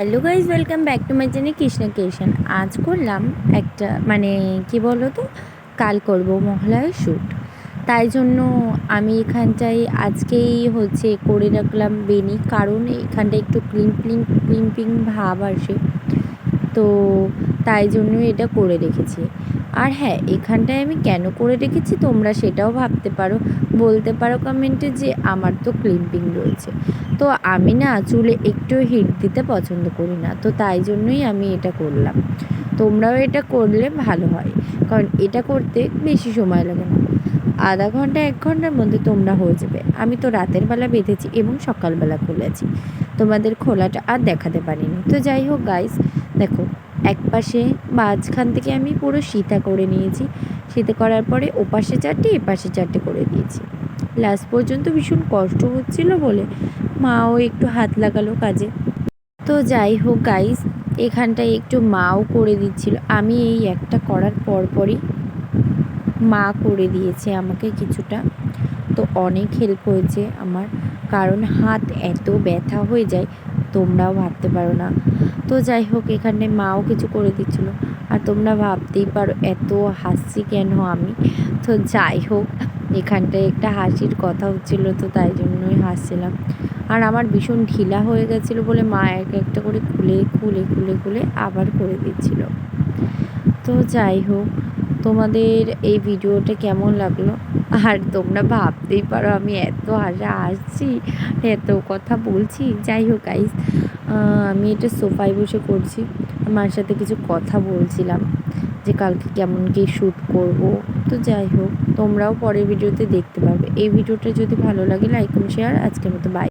Hello guys welcome back to my channel Krishna কেশন আজ করলাম একটা মানে কি বলো তো কাল করব মহালয়ার শ্যুট তাই জন্য আমি এখানটায় আজকেই হচ্ছে করে রাখলাম বেনি কারণ এখানটা একটু ক্লিম ক্লিম ক্লিম্পিং ভাব আসে। তো তাই জন্য এটা করে রেখেছি। আর হ্যাঁ এখানটায় আমি কেন করে রেখেছি তোমরা সেটাও ভাবতে পারো। বলতে পারো কমেন্টে যে আমার তো ক্লিম্পিং রয়েছে। তো আমি না চুলে একটু হিট দিতে পছন্দ করি না, তো তাই জন্যই আমি এটা করলাম। তোমরাও এটা করলে ভালো হয়, কারণ এটা করতে বেশি সময় লাগে না। আধা ঘণ্টা, এক ঘণ্টার মধ্যে তোমরা হয়ে যাবে। আমি তো রাতের বেলা বেঁধেছি এবং সকালবেলা খুলেছি। তোমাদের খোলাটা আর দেখাতে পারিনি। তো যাই হোক গাইস দেখো এক পাশে মাঝখান থেকে আমি পুরো সীতা করে নিয়েছি। সীতা করার পরে ওপাশে চারটে এপাশে চারটে করে দিয়েছি। লাস্ট পর্যন্ত ভীষণ কষ্ট হচ্ছিল বলে মাও একটু হাত লাগালো কাজে। তো যাই হোক গাইস এখানটায় একটু মাও করে দিচ্ছিল। আমি এই একটা করার পরপরই মা করে দিয়েছে আমাকে কিছুটা। তো অনেক হেল্প হয়েছে আমার। কারণ হাত এত ব্যথা হয়ে যায় তোমরাও ভাবতে পারো না। তো যাই হোক, এখানে মাও কিছু করে দিচ্ছিল। আর তোমরা ভাবতেই পারো, এত হাসছি কেন আমি? তো যাই হোক, এখানটায় একটা হাসির কথা হচ্ছিল, তো তাই জন্যই হাসছিলাম। আর আমার ভীষণ ঢিলা হয়ে গেছিল বলে মা এক একটা করে খুলে খুলে খুলে খুলে আবার করে দিচ্ছিল। তো যাই হোক তোমাদের এই ভিডিওটা কেমন লাগল? আর তোমরা ভাবতেই পারো আমি এত হাসা হাসছি এত কথা বলছি। যাই হোক গাইস আমি এটা সোফায় বসে করছি। মার সাথে কিছু কথা বলছিলাম যে কালকে কেমন কি শ্যুট করব। তো যাই হোক, তোমরাও পরের ভিডিওতে দেখতে পাবে। এই ভিডিওটা যদি ভালো লাগে লাইক শেয়ার আজকের মতো বাই